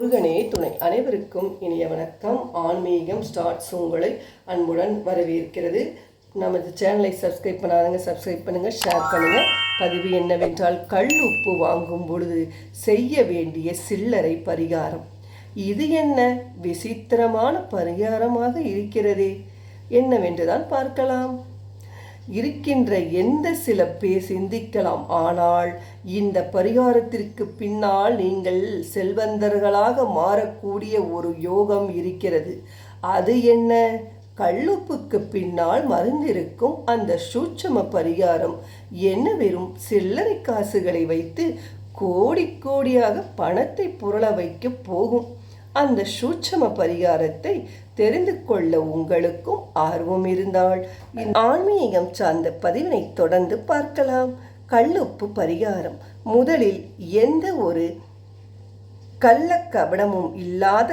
முருகனே துணை. அனைவருக்கும் இனிய வணக்கம். ஆன்மீகம் ஸ்டார்ட்ஸ் உங்களை அன்புடன் வரவேற்கிறது. நமது சேனலை சப்ஸ்கிரைப் பண்ணாதங்க சப்ஸ்கிரைப் பண்ணுங்கள் ஷேர் பண்ணுங்கள் பதிவு என்னவென்றால் கல் உப்பு வாங்கும் பொழுது செய்ய வேண்டிய சில்லறை பரிகாரம். இது என்ன? விசித்திரமான பரிகாரமாக இருக்கிறதே. என்னவென்றுதான் பார்க்கலாம். இருக்கின்ற எந்த சில பே சிந்திக்கலாம். ஆனால் இந்த பரிகாரத்திற்கு பின்னால் நீங்கள் செல்வந்தர்களாக மாறக்கூடிய ஒரு யோகம் இருக்கிறது. அது என்ன? கல்லுப்புக்கு பின்னால் மருந்திருக்கும் அந்த சூட்சம பரிகாரம். என்ன வெறும் சில்லறை காசுகளை வைத்து கோடி கோடியாக பணத்தை புரள வைக்க போகும். அந்த சூட்சம பரிகாரத்தை தெரிந்து கொள்ள உங்களுக்கும் ஆர்வம் இருந்தால். ஆன்மீகம் சார்ந்த பதிவினை தொடர்ந்து பார்க்கலாம். கல்லுப்பு பரிகாரம். முதலில் எந்த ஒரு கள்ளக்கபடமும் இல்லாத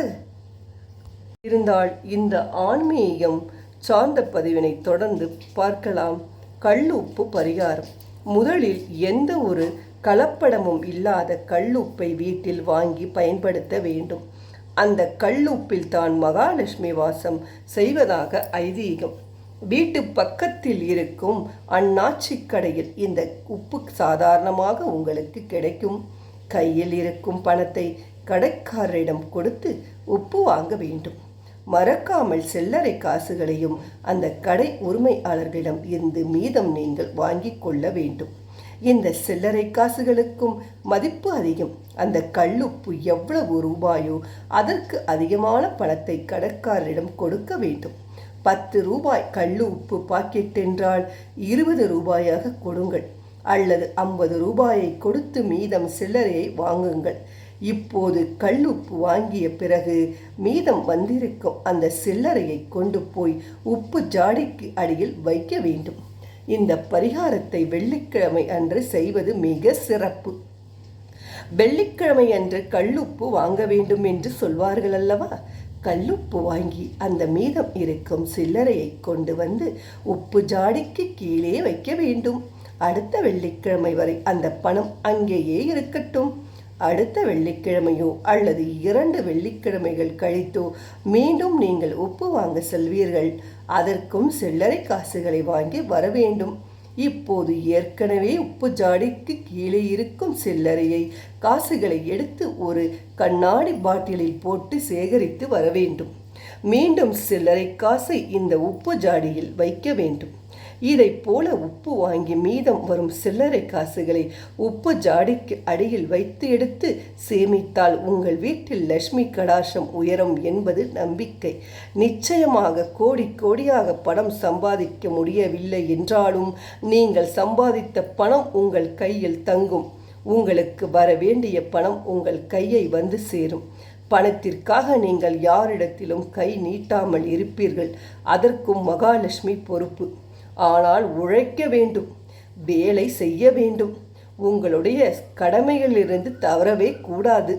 இருந்தால் இந்த ஆன்மீகம் சார்ந்த பதிவினை தொடர்ந்து பார்க்கலாம். கல்லுப்பு பரிகாரம். முதலில் எந்த ஒரு கலப்படமும் இல்லாத கல்லுப்பை வீட்டில் வாங்கி பயன்படுத்த வேண்டும். அந்த கல்லுப்பில் தான் மகாலட்சுமி வாசம் செய்வதாக ஐதீகம். வீட்டு பக்கத்தில் இருக்கும் அண்ணாச்சி கடையில் இந்த உப்பு சாதாரணமாக உங்களுக்கு கிடைக்கும். கையில் இருக்கும் பணத்தை கடைக்காரரிடம் கொடுத்து உப்பு வாங்க வேண்டும். மறக்காமல் செல்லறை காசுகளையும் அந்த கடை உரிமையாளர்களிடம் இருந்து மீதம் நீங்கள் வாங்கிக் கொள்ள வேண்டும். இந்த சில்லறை காசுகளுக்கும் மதிப்பு அதிகம். அந்த கல்லுப்பு எவ்வளவு ரூபாயோ அதற்கு அதிகமான பணத்தை கடற்காரரிடம் கொடுக்க வேண்டும். பத்து ரூபாய் கல்லு உப்பு பாக்கெட் என்றால் இருபது ரூபாயாக கொடுங்கள். அல்லது ஐம்பது ரூபாயை கொடுத்து மீதம் சில்லறையை வாங்குங்கள். இப்போது கல்லுப்பு வாங்கிய பிறகு மீதம் வந்திருக்கும் அந்த சில்லறையை கொண்டு போய் உப்பு ஜாடிக்கு அடியில் வைக்க வேண்டும். இந்த பரிகாரத்தை வெள்ளிக்கிழமை அன்று செய்வது மிக சிறப்பு. வெள்ளிக்கிழமை அன்று கல்லுப்பு வாங்க வேண்டும் என்று சொல்வார்கள் அல்லவா? கல்லுப்பு வாங்கி அந்த மீதம் இருக்கும் சில்லறையை கொண்டு வந்து உப்பு ஜாடிக்கு கீழே வைக்க வேண்டும். அடுத்த வெள்ளிக்கிழமை வரை அந்த பணம் அங்கேயே இருக்கட்டும். அடுத்த வெள்ளிக்கிழமையோ அல்லது இரண்டு வெள்ளிக்கிழமைகள் கழித்தோ மீண்டும் நீங்கள் உப்பு வாங்க செல்வீர்கள். அதற்கும் சில்லறை காசுகளை வாங்கி வர வேண்டும். இப்போது ஏற்கனவே உப்பு ஜாடிக்கு கீழே இருக்கும் சில்லறையை காசுகளை எடுத்து ஒரு கண்ணாடி பாட்டிலில் போட்டு சேகரித்து வர வேண்டும். மீண்டும் சில்லறை காசை இந்த உப்பு ஜாடியில் வைக்க வேண்டும். இதை போல உப்பு வாங்கி மீதம் வரும் சில்லறை காசுகளை உப்பு ஜாடிக்கு அடியில் வைத்து எடுத்து சேமித்தால் உங்கள் வீட்டில் லட்சுமி கடாசம் உயரும் என்பது நம்பிக்கை. நிச்சயமாக கோடி கோடியாக பணம் சம்பாதிக்க முடியவில்லை என்றாலும் நீங்கள் சம்பாதித்த பணம் உங்கள் கையில் தங்கும். உங்களுக்கு வர வேண்டிய பணம் உங்கள் கையை வந்து சேரும். பணத்திற்காக நீங்கள் யாரிடத்திலும் கை நீட்டாமல் இருப்பீர்கள். அதற்கும் மகாலட்சுமி பொறுப்பு. ஆனால் உழைக்க வேண்டும் வேலை செய்ய வேண்டும். உங்களுடைய கடமைகளிலிருந்து தவறவே கூடாது.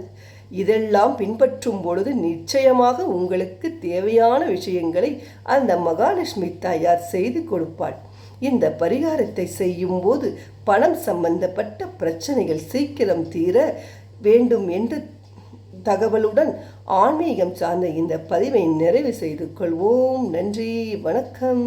இதெல்லாம் பின்பற்றும் பொழுது நிச்சயமாக உங்களுக்கு தேவையான விஷயங்களை அந்த மகாலட்சுமி தாயார் செய்து கொடுப்பாள். இந்த பரிகாரத்தை செய்யும் போது பணம் சம்பந்தப்பட்ட பிரச்சனைகள் சீக்கிரம் தீர வேண்டும் என்று தகவலுடன் ஆன்மீகம் சார்ந்த இந்த பதிவை நிறைவு செய்து கொள்வோம். நன்றி வணக்கம்.